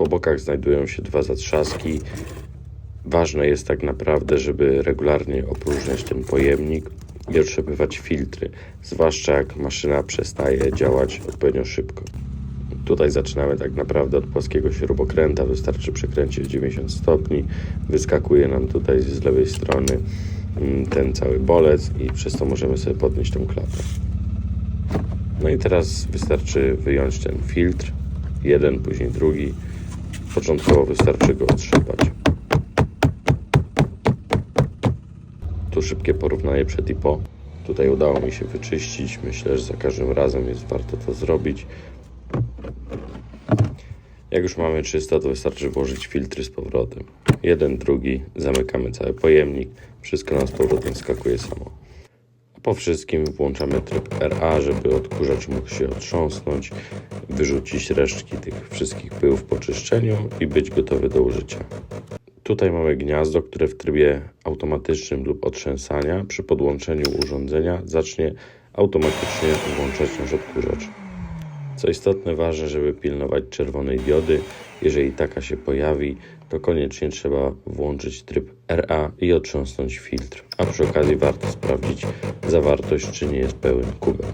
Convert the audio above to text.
Po bokach znajdują się dwa zatrzaski. Ważne jest tak naprawdę, żeby regularnie opróżniać ten pojemnik i otrzepywać filtry, zwłaszcza jak maszyna przestaje działać odpowiednio szybko. Tutaj zaczynamy tak naprawdę od płaskiego śrubokręta, wystarczy przekręcić 90 stopni, wyskakuje nam tutaj z lewej strony mm, ten cały bolec i przez to możemy sobie podnieść tą klapę. No i teraz wystarczy wyjąć ten filtr, jeden, później drugi. Początkowo wystarczy go otrzepać. Tu szybkie porównanie przed i po. Tutaj udało mi się wyczyścić. Myślę, że za każdym razem jest warto to zrobić. Jak już mamy czysto, to wystarczy włożyć filtry z powrotem. Jeden, drugi, zamykamy cały pojemnik. Wszystko nam z powrotem skakuje samo. Po wszystkim włączamy tryb RA, żeby odkurzacz mógł się otrząsnąć, wyrzucić resztki tych wszystkich pyłów po czyszczeniu i być gotowy do użycia. Tutaj mamy gniazdo, które w trybie automatycznym lub otrzęsania przy podłączeniu urządzenia zacznie automatycznie włączać nasz odkurzacz. Co istotne, ważne, żeby pilnować czerwonej diody. Jeżeli taka się pojawi, to koniecznie trzeba włączyć tryb RA i otrząsnąć filtr. A przy okazji warto sprawdzić zawartość, czy nie jest pełen kubeł.